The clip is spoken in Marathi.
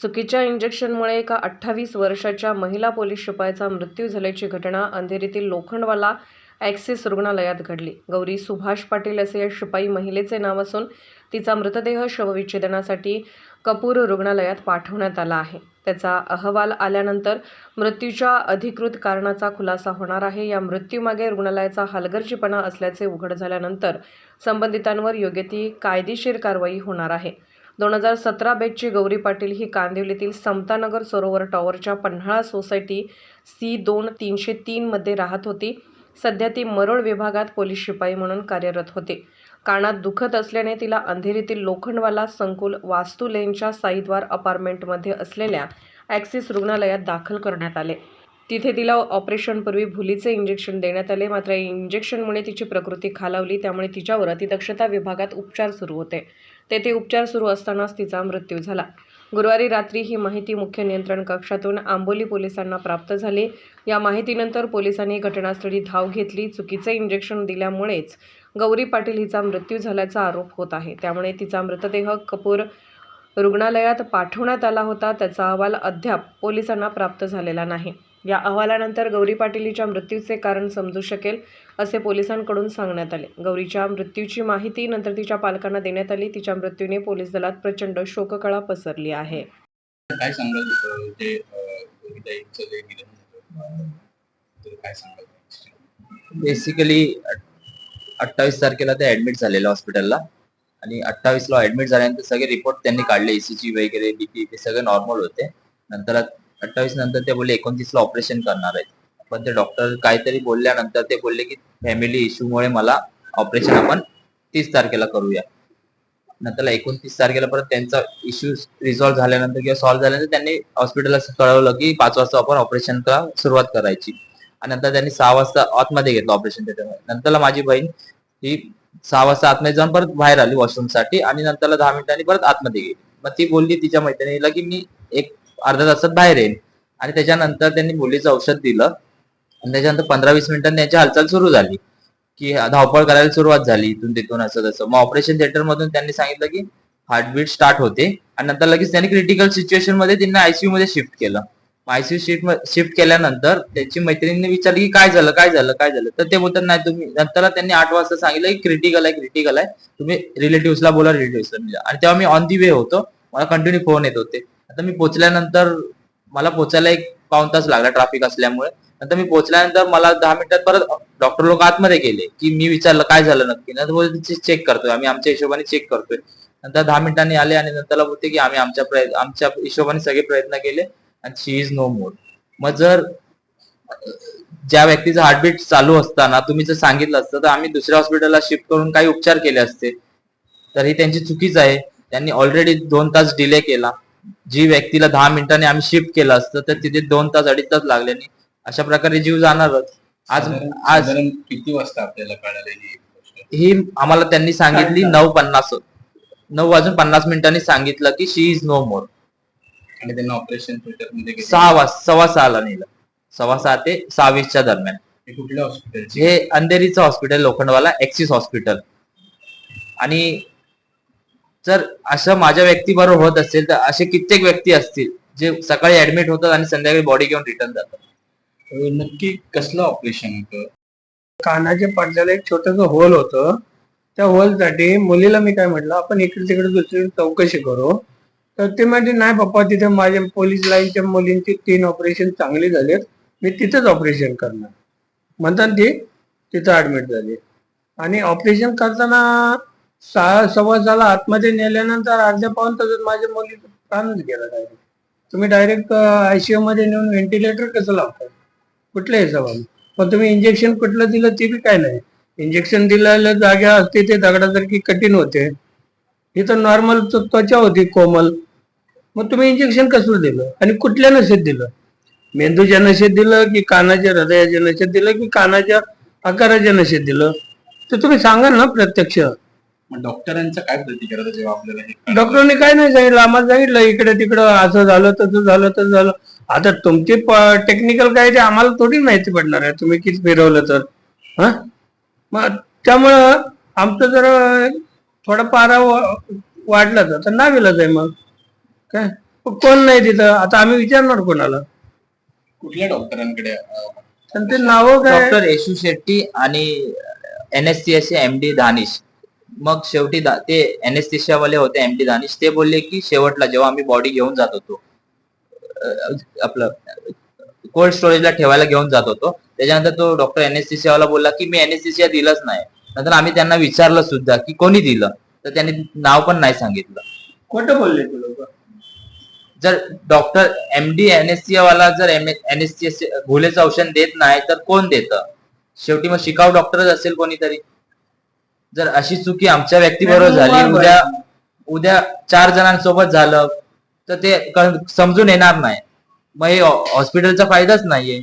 चुकीच्या इंजेक्शनमुळे एका अठ्ठावीस वर्षाच्या महिला पोलीस शिपायाचा मृत्यू झाल्याची घटना अंधेरीतील लोखंडवाला ॲक्सिस रुग्णालयात घडली. गौरी सुभाष पाटील असे या शिपाई महिलेचे नाव असून तिचा मृतदेह शवविच्छेदनासाठी कपूर रुग्णालयात पाठवण्यात आला आहे. त्याचा अहवाल आल्यानंतर मृत्यूच्या अधिकृत कारणाचा खुलासा होणार आहे. या मृत्यूमागे रुग्णालयाचा हलगर्जीपणा असल्याचे उघड झाल्यानंतर संबंधितांवर योग्य ती कायदेशीर कारवाई होणार आहे. दोन हजार सतरा बेचची गौरी पाटील ही कांदिवलीतील समतानगर सरोवर टॉवरच्या पन्हाळा सोसायटी सी दोन तीनशे तीनमध्ये राहत होती. सध्या ती मरोळ विभागात पोलीस शिपाई म्हणून कार्यरत होते. कानात दुखत असल्याने तिला अंधेरीतील लोखंडवाला संकुल वास्तू लेनच्या साईद्वार अपार्टमेंटमध्ये असलेल्या ॲक्सिस रुग्णालयात दाखल करण्यात आले. तिथे तिला ऑपरेशनपूर्वी भुलीचे इंजेक्शन देण्यात आले. मात्र इंजेक्शनमुळे तिची प्रकृती खालावली. त्यामुळे तिच्यावर अतिदक्षता विभागात उपचार सुरू होते. तेथे उपचार सुरू असतानाच तिचा मृत्यू झाला. गुरुवारी रात्री ही माहिती मुख्य नियंत्रण कक्षातून आंबोली पोलिसांना प्राप्त झाली. या माहितीनंतर पोलिसांनी घटनास्थळी धाव घेतली. चुकीचे इंजेक्शन दिल्यामुळेच गौरी पाटील हिचा मृत्यू झाल्याचा आरोप होत आहे. त्यामुळे तिचा मृतदेह कपूर रुग्णालयात पाठवण्यात आला होता. त्याचा अहवाल अद्याप पोलिसांना प्राप्त झालेला नाही. या अहवालानंतर गौरी पाटील हिच्या मृत्यूचे कारण समजू शकेल असे पोलिसांकडून सांगण्यात आले. गौरीच्या मृत्यूची माहिती नंतर तिच्या पालकांना देण्यात आली. तिच्या मृत्यूने पोलीस दलात प्रचंड शोककळा पसरली आहे. काय बेसिकली अठ्ठावीस तारखेला ते ऍडमिट झालेलं हॉस्पिटलला आणि अठ्ठावीसला ऍडमिट झाल्यानंतर सगळे रिपोर्ट त्यांनी काढले ईसीजी वगैरे बीपी ते सगळे नॉर्मल होते. नंतर अठ्ठावीस नंतर ते बोलले एकोणतीसला ऑपरेशन करणार आहेत. पण ते डॉक्टर काहीतरी बोलल्यानंतर ते बोलले की फॅमिली इश्यूमुळे मला ऑपरेशन आपण तीस तारखेला करूया. नंतर एकोणतीस तारखेला परत त्यांचा इश्यू रिझॉल्व्ह झाल्यानंतर किंवा सॉल्व्ह झाल्यानंतर त्यांनी हॉस्पिटलला कळवलं की पाच वाजता आपण ऑपरेशन सुरुवात करायची. आणि नंतर त्यांनी सहा वाजता आतमध्ये घेतलं ऑपरेशन त्याच्यामध्ये नंतरला माझी बहीण ही सहा वाजता आतमध्ये जाऊन परत बाहेर आली वॉशरूमसाठी आणि नंतरला दहा मिनिटांनी परत आतमध्ये गेली. मग ती बोलली तिच्या मैत्रिणीला की मी एक अर्धा तासात बाहेर येईल आणि त्याच्यानंतर त्यांनी मुलीचं औषध दिलं. आणि त्याच्यानंतर पंधरा वीस मिनिटांनी त्यांची हालचाल सुरू झाली. की धावपळ करायला सुरुवात झाली इथून तिथून असं तसं. मग ऑपरेशन थिएटर मधून त्यांनी सांगितलं की हार्टबीट स्टार्ट होते. आणि नंतर लगेच त्यांनी क्रिटिकल सिच्युएशनमध्ये त्यांना आयसीयू मध्ये शिफ्ट केलं. आयसीयू शिफ्ट शिफ्ट केल्यानंतर त्याची मैत्रिणीने विचारली की काय झालं काय झालं काय झालं? तर ते बोलतात नाही तुम्ही नंतर त्यांनी आठ वाजता सांगितलं की क्रिटिकल आहे क्रिटिकल आहे. तुम्ही रिलेटिव्हला बोला रिलेटिव्हला आणि तेव्हा मी ऑन दी वे होतो. मला कंटिन्यू फोन येत होते. आता मी पोहोचल्यानंतर मला पोहोचायला एक पाऊन तास लागला ट्रॅफिक असल्यामुळे. नंतर मी पोहोचल्यानंतर मला दहा मिनिटात परत डॉक्टर लोक आतमध्ये गेले की मी विचारलं काय झालं नक्की? नंतर बोलते चेक करतोय आम्ही आमच्या हिशोबाने चेक करतोय. नंतर दहा मिनिटांनी आले आणि नंतरला बोलते की आम्ही आमच्या प्रयत्न आमच्या हिशोबाने सगळे प्रयत्न केले आणि शी इज नो मोर मग जर ज्या व्यक्तीचं हार्टबीट चालू असताना तुम्ही जर सांगितलं असतं तर आम्ही दुसऱ्या हॉस्पिटलला शिफ्ट करून काही उपचार केले असते. तर ही त्यांची चुकीच आहे. त्यांनी ऑलरेडी दोन तास डिले केला. जी व्यक्तीला दहा मिनिटांनी आम्ही शिफ्ट केलं असतं तर तिथे दोन तास अडीच तास लागले नाही. अशा प्रकारे जीव जाणारच. आज आज किती वाजता आपल्याला कळालं ही गोष्ट? ही आम्हाला त्यांनी सांगितली नऊ पन्नास. नऊ वाजून पन्नास मिनिटांनी सांगितलं की शी इज नो मोर आणि त्यांना ऑपरेशन थिएटरमध्ये सहा वाज सव्वा सहाला नेलं. सव्वा सहा ते सहा वीसच्या दरम्यान. हे कुठल्या हॉस्पिटलची हे अंधेरीचं हॉस्पिटल लोखंडवाला एक्सिस हॉस्पिटल आणि जर असं माझ्या व्यक्तीबरोबर होत असेल तर असे कित्येक व्यक्ती असतील जे सकाळी ऍडमिट होतात आणि संध्याकाळी बॉडी घेऊन रिटर्न जातात. नक्की कसलं ऑपरेशन होतं? कानाच्या पडद्याला एक छोटस होल होतं. त्या होलसाठी मुलीला मी काय म्हटलं आपण इकडे तिकडे दुसरी चौकशी करू. तर ते म्हणजे नाही पप्पा तिथे माझ्या पोलीस लाईनच्या मुलींची तीन ऑपरेशन चांगली झालेत. मी तिथेच ऑपरेशन करणार. म्हणतात ती तिथं ऍडमिट झाली. आणि ऑपरेशन करताना सहा सव्वा सहाला आतमध्ये नेल्यानंतर अर्ध्या पाऊन तासात माझ्या मुलीचा प्राणच गेला डायरेक्ट तुम्ही डायरेक्ट आयसीयू मध्ये नेऊन व्हेंटिलेटर कसं लावता? कुठल्या हिशोबाने पण तुम्ही इंजेक्शन कुठलं दिलं ते बी काय नाही. इंजेक्शन दिलेल्या जागा असते ते दगडासारखी कठीण होते. ही तर नॉर्मल त्वचा होती कोमल. मग तुम्ही इंजेक्शन कसलं दिलं? आणि कुठल्या नशेत दिलं? मेंदूच्या नशेत दिलं की कानाच्या हृदयाच्या नशेत दिलं की कानाच्या आकाराच्या नशेत दिलं? तर तुम्ही सांगा ना प्रत्यक्ष. मग डॉक्टरांचा काय प्रतिक्रिया होता जेव्हा आपल्याला हे? डॉक्टरांनी काय नाही सांगितलं. आम्हाला सांगितलं इकडे तिकडं असं झालं तसं झालं तसं झालं. आता तुमची टेक्निकल काय ते आम्हाला थोडी माहिती पडणार आहे. तुम्ही किती फिरवलं तर. हा? मग त्यामुळं आमचं जर थोडा पारा वाढला तर नाविलाच आहे मग. काय? कोण नाही तिथं? आता आम्ही विचारणार कोणाला? कुठल्या डॉक्टरांकडे अं, पण ते नावं काय? डॉक्टर येशू शेट्टी आणि N S C S M D Danish. मग शेवटी ते एनएसटीशिया वाले होते एम डी दानिश. ते बोलले की शेवटला जेव्हा आम्ही बॉडी घेऊन जात होतो आपलं कोल्ड स्टोरेजला ठेवायला घेऊन जात होतो. त्याच्यानंतर तो डॉक्टर एनएसटीशिया वाला बोलला की मी एनएसटीशिया दिलंच नाही. नंतर आम्ही त्यांना विचारलं सुद्धा की कोणी दिलं? तर त्यांनी नाव पण नाही सांगितलं. खोटं बोलले ते लोक. जर डॉक्टर एम डी एनएससीए वाला जर एनएससी भुलेचं औषध देत नाही तर कोण देतं? शेवटी मग शिकाऊ डॉक्टरच असेल कोणीतरी. जर अशी चुकी आमच्या व्यक्तीबरोबर झाली उद्या उद्या चार जणांसोबत झालं तर ते समजून येणार नाही. मग हॉ- हॉस्पिटलचा फायदाच नाहीये.